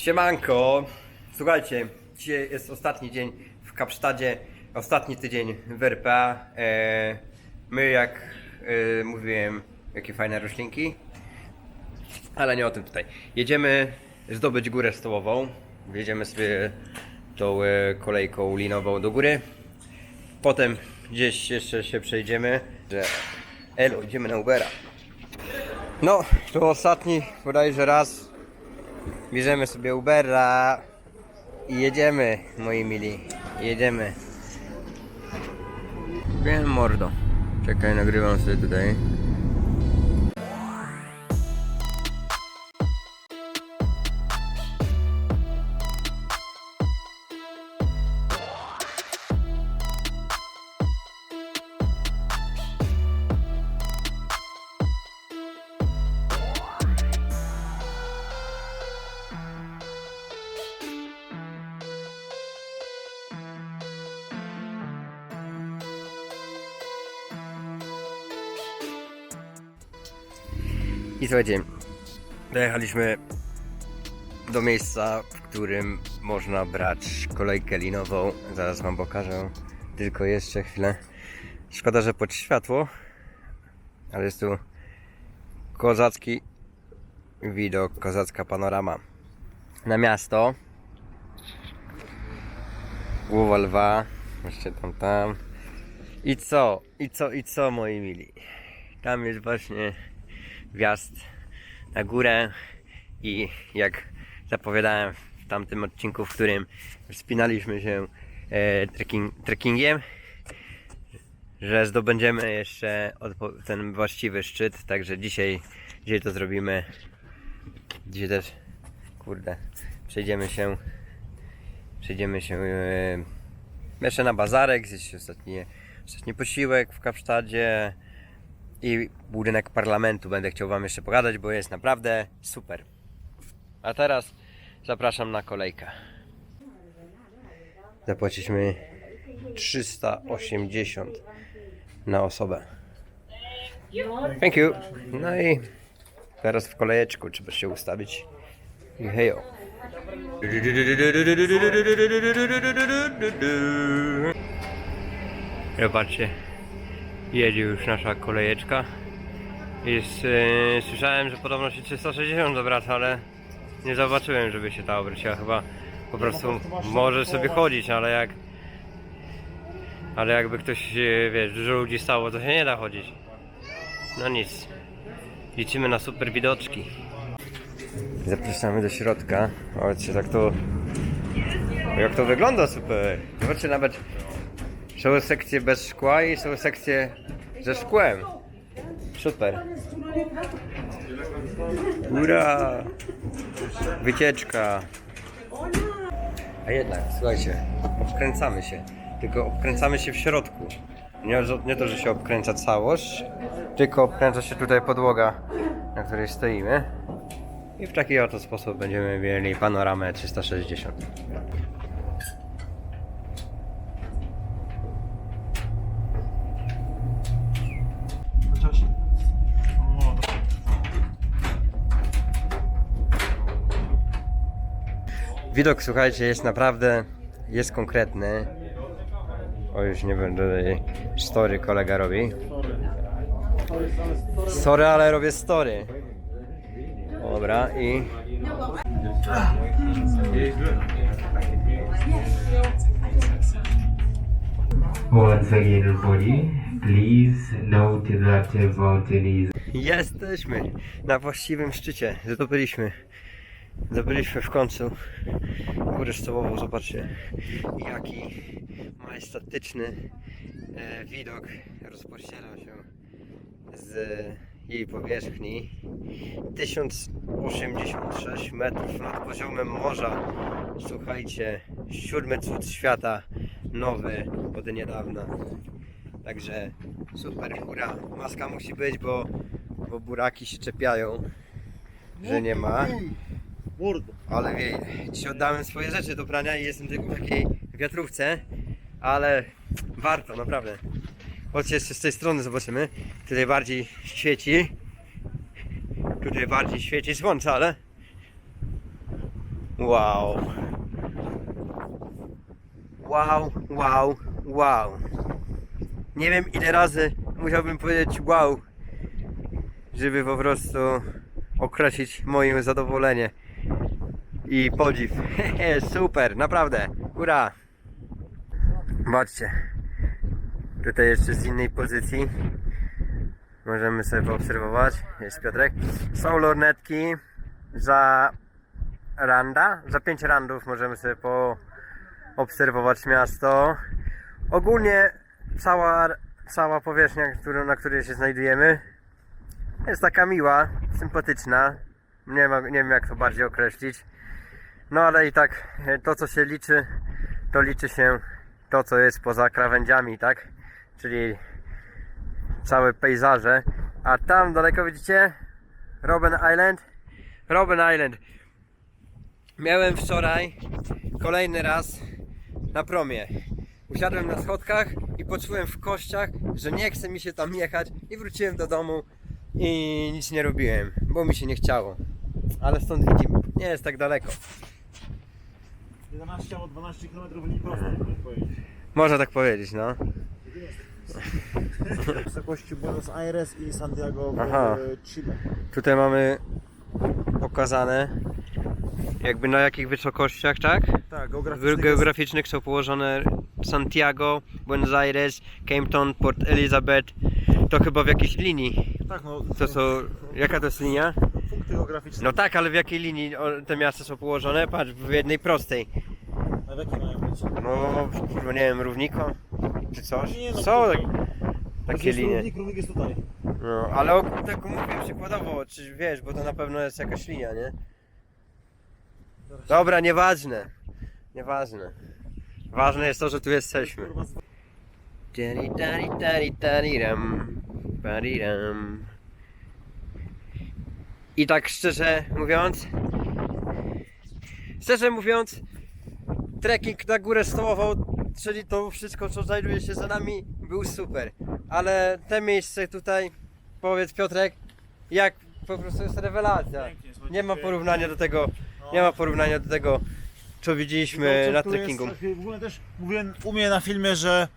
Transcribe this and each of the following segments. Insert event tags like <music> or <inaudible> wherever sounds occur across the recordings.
Siemanko, słuchajcie, dzisiaj jest ostatni dzień w Kapsztadzie, ostatni tydzień w RPA. E, my, jak e, mówiłem, jakie fajne roślinki, ale nie o tym tutaj. Jedziemy zdobyć górę stołową, wjedziemy sobie tą e, kolejką linową do góry, potem gdzieś jeszcze się przejdziemy, że elo, idziemy na Ubera. No, to ostatni bodajże raz Bierzemy sobie Ubera i jedziemy, moi mili. Jedziemy. Wiem, mordo. Czekaj, nagrywam sobie tutaj. I słuchajcie, dojechaliśmy do miejsca, w którym można brać kolejkę linową. Zaraz wam pokażę. Tylko jeszcze chwilę. Szkoda, że pod światło, ale jest tu kozacki widok, kozacka panorama na miasto. Głowa lwa, jeszcze tam, tam. I co? I co? I co, moi mili? Tam jest właśnie wjazd na górę i jak zapowiadałem w tamtym odcinku, w którym wspinaliśmy się e, trekking, trekkingiem, że zdobędziemy jeszcze ten właściwy szczyt, także dzisiaj, dzisiaj to zrobimy. Dzisiaj też, kurde, przejdziemy się, przejdziemy się e, jeszcze na bazarek, zjeść ostatni, ostatni posiłek w Kapsztadzie, i budynek parlamentu będę chciał Wam jeszcze pogadać, bo jest naprawdę super. A teraz zapraszam na kolejkę. Zapłaciliśmy 380 na osobę. Thank you. No i teraz w kolejeczku trzeba się ustawić. I hejo. Zobaczcie. Jedzie już nasza kolejeczka. Jest, e, słyszałem, że podobno się 360 obraca, ale nie zobaczyłem, żeby się ta obróciła. Chyba po prostu może sobie chodzić, ale jak ale jakby ktoś, e, wiesz, dużo ludzi stało, to się nie da chodzić. No nic. Liczymy na super widoczki. Zapraszamy do środka. Zobaczcie, tak to... Jak to wygląda super. Zobaczcie, nawet są sekcje bez szkła i są sekcje ze szkłem. Super. Ura! Wycieczka. A jednak, słuchajcie, obkręcamy się. Tylko obkręcamy się w środku. Nie, nie to, że się obkręca całość, tylko obkręca się tutaj podłoga, na której stoimy. I w taki oto sposób będziemy mieli panoramę 360. Widok, słuchajcie, jest naprawdę, jest konkretny. O, już nie będę tutaj story kolega robi. Sorry, ale robię story. Dobra, i... Once again, everybody, please note that mountain is Jesteśmy na właściwym szczycie. Zdobyliśmy. Zdobyliśmy w końcu górę stołową. Zobaczcie, jaki majestatyczny e, widok rozpościera się z jej powierzchni. 1086 metrów nad poziomem morza. Słuchajcie, siódmy cud świata, nowy od niedawna. Także super, góra. Maska musi być, bo, bo buraki się czepiają, że nie ma. Mordo. Ale wie, dzisiaj oddałem swoje rzeczy do prania i jestem tylko w takiej wiatrówce, ale warto, naprawdę. Chodźcie jeszcze z tej strony zobaczymy. Tutaj bardziej świeci. Tutaj bardziej świeci słońce, ale Wow. Wow, wow, wow. Nie wiem ile razy musiałbym powiedzieć wow, żeby po prostu określić moje zadowolenie i podziw. <laughs> Super, naprawdę. Ura. Zobaczcie. Tutaj jeszcze z innej pozycji. Możemy sobie poobserwować. Jest Piotrek. Są lornetki za randa. Za 5 randów możemy sobie poobserwować miasto. Ogólnie cała, cała powierzchnia, którą, na której się znajdujemy jest taka miła, sympatyczna. Nie, ma, nie wiem jak to bardziej określić. No ale i tak e, to co się liczy, to liczy się to co jest poza krawędziami, tak? Czyli całe pejzaże. A tam daleko widzicie? Robben Island. Robben Island. Miałem wczoraj kolejny raz na promie. Usiadłem na schodkach i poczułem w kościach, że nie chce mi się tam jechać i wróciłem do domu i nic nie robiłem, bo mi się nie chciało. Ale stąd widzimy, nie jest tak daleko. 11 albo 12 km linii prostej, można powiedzieć. Można tak powiedzieć, no. W wysokości Buenos Aires i Santiago w Aha. Chile. Tutaj mamy pokazane jakby na jakich wysokościach, tak? Tak, Ge- geograficznie. geograficznych są położone Santiago, Buenos Aires, Cape Town, Port Elizabeth. To chyba w jakiejś linii. Tak, no, To są. Jaka to jest linia? Geograficzne. No tak, ale w jakiej linii o, te miasta są położone? Patrz, w jednej prostej. A w jakie mają być? No, kurwa, nie wiem, równiko? Czy coś? Nie, no, Są tak, To takie jest linie. Równik, równik jest tutaj. No, ale o, tak mówię przykładowo, czy wiesz, bo to na pewno jest jakaś linia, nie? Dobra, nieważne. Nieważne. Ważne jest to, że tu jesteśmy. Kurwa, z- Tari, tari, tari, tariram, pariram. I tak szczerze mówiąc, szczerze mówiąc, trekking na górę stołową, czyli to wszystko co znajduje się za nami, był super. Ale te miejsce tutaj, powiedz Piotrek, jak po prostu jest rewelacja. Nie ma porównania do tego, No. nie ma porównania do tego, co widzieliśmy na trekkingu. W ogóle też mówiłem u mnie na filmie, że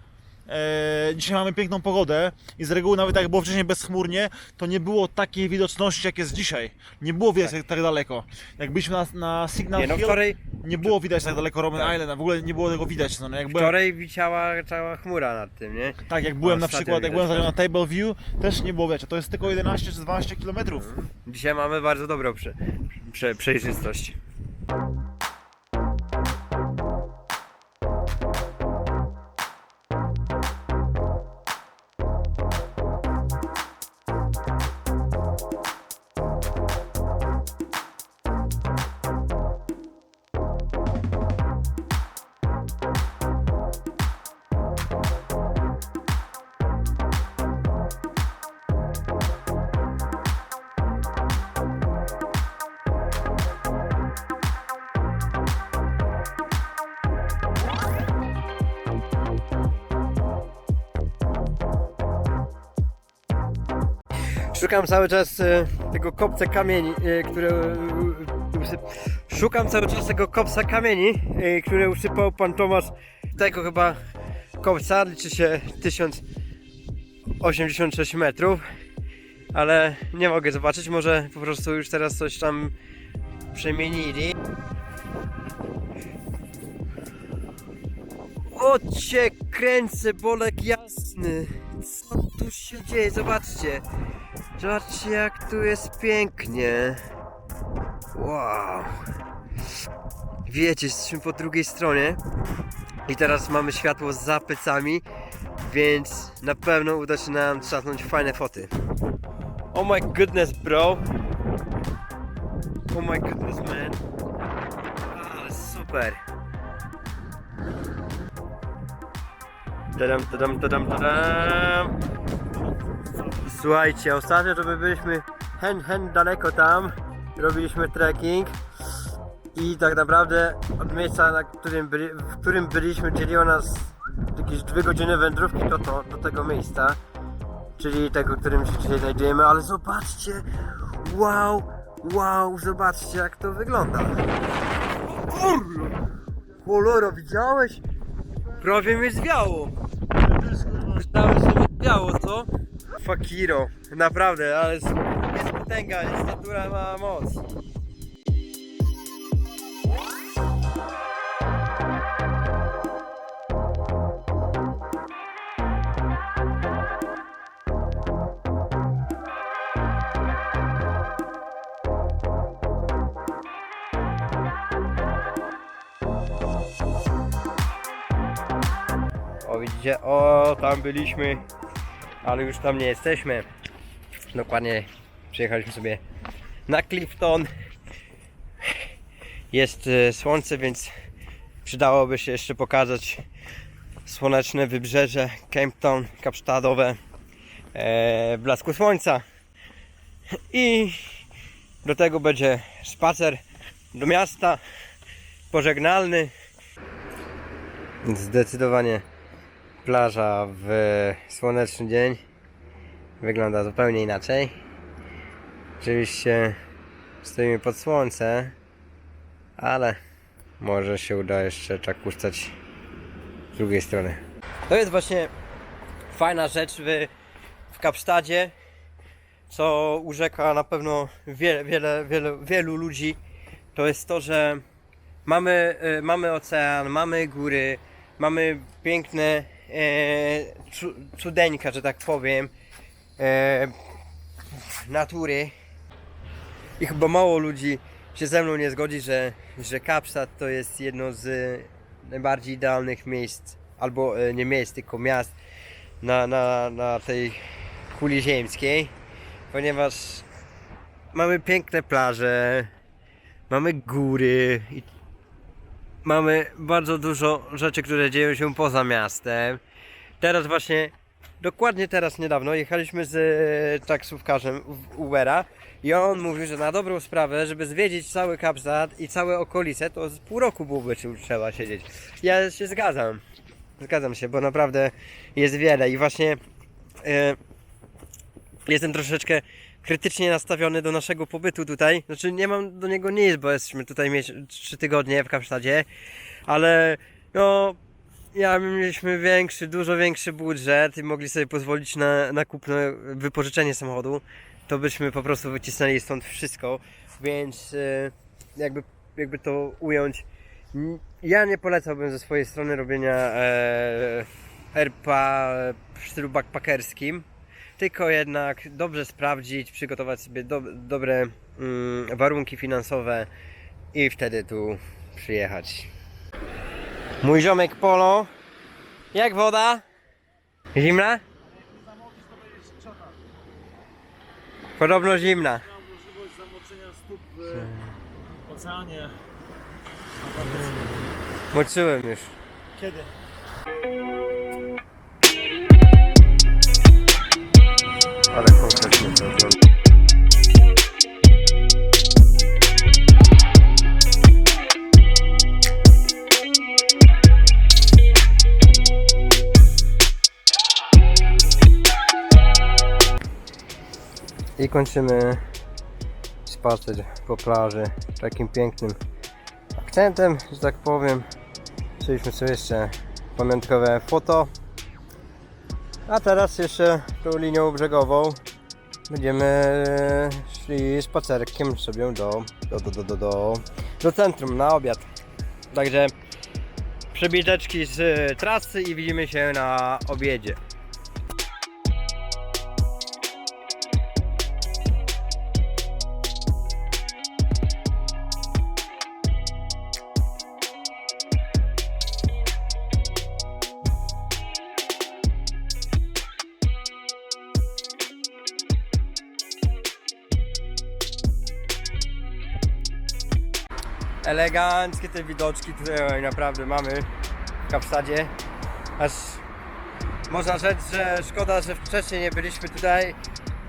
e, dzisiaj mamy piękną pogodę i z reguły nawet jak było wcześniej bezchmurnie, to nie było takiej widoczności jak jest dzisiaj. Nie było widać tak, tak daleko. Jak byliśmy na, na Signal Nie no, Hill, wczoraj, nie było widać tak daleko Roman Tak. Island, w ogóle nie było tego widać. No, no, jak byłem, wczoraj wisiała cała chmura nad tym, nie? tak, jak byłem na przykład, jak byłem na Table View, też nie było widać. To jest tylko 11 czy 12 km. Dzisiaj mamy bardzo dobrą prze, prze, przejrzystość. Szukam cały czas tego kopca kamieni, które. Szukam cały czas tego kopca kamieni, które usypał pan Tomasz. Tego chyba kopca liczy się 1086 metrów, ale nie mogę zobaczyć. Może po prostu już teraz coś tam przemienili. O cię kręcę, bolek jasny. Co tu się dzieje? Zobaczcie. Zobaczcie jak tu jest pięknie. Wow. Wiecie, jesteśmy po drugiej stronie. I teraz mamy światło za plecami, więc na pewno uda się nam trzasnąć fajne foty. Oh my goodness, bro. Oh my goodness, man. Ale super. Tadam, tadam, tadam, tadam. Słuchajcie, ostatnio to my byliśmy hen, hen daleko tam, robiliśmy trekking i tak naprawdę od miejsca, na którym, byli, w którym byliśmy, dzieliło nas jakieś dwie godziny wędrówki do, to, do tego miejsca, czyli tego, którym się dzisiaj znajdujemy, ale zobaczcie, wow, wow, zobaczcie jak to wygląda. Kurwa! Cholera, widziałeś? Prawie mnie zwiało. Myślałem, że mnie zwiało, co? Fakiro, naprawdę, ale jest, jest potęga, jest natura ma moc. O widzicie, o tam byliśmy, ale już tam nie jesteśmy. Dokładnie przyjechaliśmy sobie na Clifton. Jest e, słońce, więc przydałoby się jeszcze pokazać słoneczne wybrzeże Campton, Kapsztadowe e, blasku słońca. I do tego będzie spacer do miasta pożegnalny. Zdecydowanie plaża w słoneczny dzień wygląda zupełnie inaczej. Oczywiście stoimy pod słońce, ale może się uda jeszcze ustać z drugiej strony. To jest właśnie fajna rzecz w, w Kapsztadzie, co urzeka na pewno wiele, wiele, wiele, wielu ludzi. To jest to, że mamy, e, mamy ocean, mamy góry, mamy piękne e, cu- cudeńka, że tak powiem, e, natury. I chyba mało ludzi się ze mną nie zgodzi, że, że Kapsztad to jest jedno z najbardziej idealnych miejsc, albo e, nie miejsc, tylko miast na, na, na tej kuli ziemskiej, ponieważ mamy piękne plaże, mamy góry i mamy bardzo dużo rzeczy, które dzieją się poza miastem. Teraz właśnie, dokładnie teraz niedawno jechaliśmy z e, taksówkarzem Ubera i on mówił, że na dobrą sprawę, żeby zwiedzić cały Kapstad i całe okolice, to z pół roku byłoby trzeba siedzieć. Ja się zgadzam. Zgadzam się, bo naprawdę jest wiele i właśnie e, jestem troszeczkę krytycznie nastawiony do naszego pobytu tutaj. Znaczy nie mam do niego nic, bo jesteśmy tutaj 3 tygodnie w Kapsztadzie, ale no ja mieliśmy większy, dużo większy budżet i mogli sobie pozwolić na, na kupno, wypożyczenie samochodu, to byśmy po prostu wycisnęli stąd wszystko, więc e, jakby, jakby to ująć, ja nie polecałbym ze swojej strony robienia e, RPA w stylu backpackerskim, tylko jednak dobrze sprawdzić, przygotować sobie do, dobre mm, warunki finansowe i wtedy tu przyjechać. Mój ziomek Polo. Jak woda? Zimna? Podobno zimna. Mam możliwość zamoczenia stóp w oceanie. Moczyłem już. Kiedy? Ale konkretnie to wygląda. I kończymy spacer po plaży takim pięknym akcentem, że tak powiem. Chcieliśmy sobie jeszcze pamiątkowe foto. A teraz jeszcze tą linią brzegową będziemy szli spacerkiem sobie do, do, do, do, do, do, do centrum na obiad. Także przebiteczki z trasy i widzimy się na obiedzie. Eleganckie te widoczki tutaj naprawdę mamy w Kapstadzie. Aż można rzec, że szkoda, że wcześniej nie byliśmy tutaj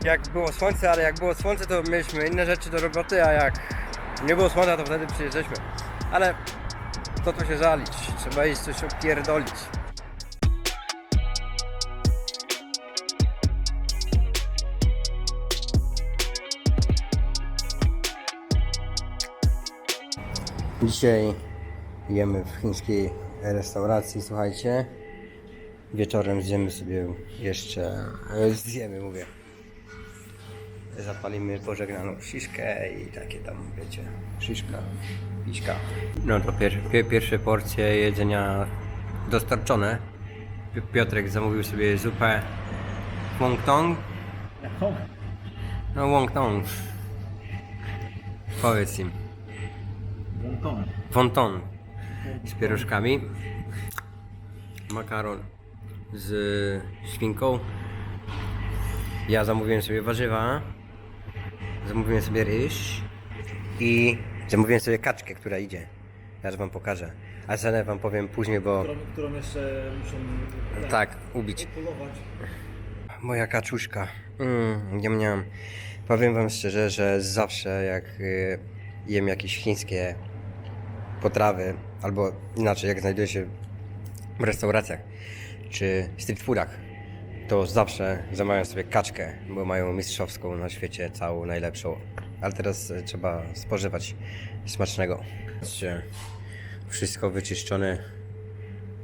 jak było słońce, ale jak było słońce to mieliśmy inne rzeczy do roboty, a jak nie było słońca to wtedy przyjeżdżaliśmy. Ale co tu się żalić, trzeba iść coś opierdolić. Dzisiaj Jemy w chińskiej restauracji, słuchajcie. Wieczorem zjemy sobie jeszcze, e, zjemy mówię. Zapalimy pożegnaną sziszkę i takie tam, wiecie, szyszka, piśka. No to pier, pier, pierwsze porcje jedzenia dostarczone. Pi- Piotrek zamówił sobie zupę wonton. No wonton. Powiedz im. Wonton z pierożkami. Makaron z świnką. Ja zamówiłem sobie warzywa. Zamówiłem sobie ryż. I zamówiłem sobie kaczkę, która idzie. Teraz wam pokażę. A cenę wam powiem później, bo Którą, którą jeszcze muszą tak, ubić. polować. Moja kaczuszka. Mm, nie miałam. Powiem wam szczerze, że zawsze jak y, jem jakieś chińskie potrawy, albo inaczej, jak znajduję się w restauracjach czy street foodach, to zawsze zamawiam sobie kaczkę, bo mają mistrzowską na świecie, całą najlepszą. Ale teraz y, trzeba spożywać smacznego. Wszystko wyczyszczone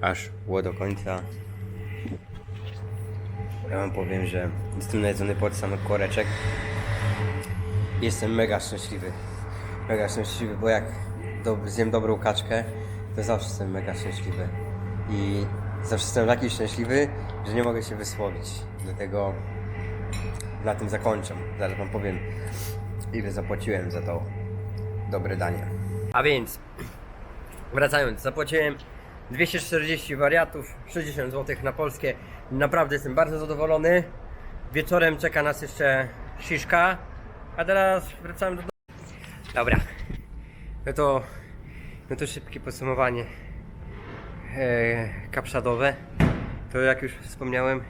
aż było do końca. Ja wam powiem, że jestem najedzony pod samych koreczek. Jestem mega szczęśliwy. Mega szczęśliwy, bo jak do, zjem dobrą kaczkę, to zawsze jestem mega szczęśliwy. I zawsze jestem taki szczęśliwy, że nie mogę się wysłowić. Dlatego na tym zakończę. Zaraz wam powiem, ile zapłaciłem za to dobre danie. A więc, wracając, zapłaciłem 240 wariatów, 60 zł na polskie. Naprawdę jestem bardzo zadowolony. Wieczorem czeka nas jeszcze shiszka. A teraz wracamy do. Dobra. No to, no to szybkie podsumowanie e, kapszadowe. To jak już wspomniałem,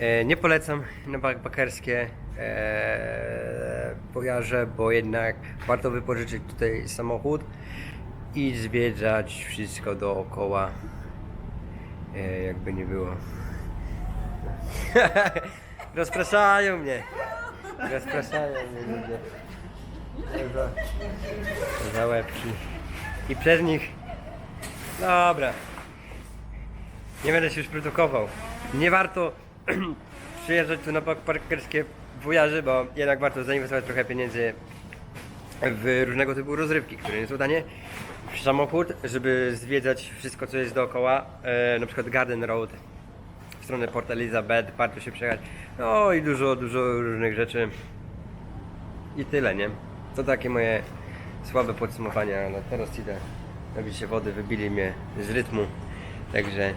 e, nie polecam na backpackerskie e, pojaże, bo jednak warto wypożyczyć tutaj samochód i zwiedzać wszystko dookoła. E, jakby nie było. <laughs> Rozpraszają mnie. Rozpraszają mnie ludzie. Za, za łebki. I przez nich. Dobra. Nie będę się już produkował. Nie warto <clears throat> przyjeżdżać tu na parkerskie wojaże, bo jednak warto zainwestować trochę pieniędzy w różnego typu rozrywki, które nie są tanie. W samochód, żeby zwiedzać wszystko, co jest dookoła. E, na przykład Garden Road w stronę Port Elizabeth, warto się przejechać. No i dużo, dużo różnych rzeczy. I tyle, nie? To takie moje słabe podsumowania. No teraz idę napić się wody, wybili mnie z rytmu. Także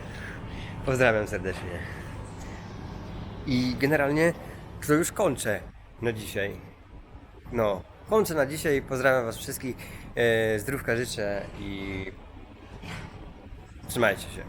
pozdrawiam serdecznie. I generalnie to już kończę na dzisiaj. No, kończę na dzisiaj. Pozdrawiam Was wszystkich. E, zdrówka życzę i trzymajcie się.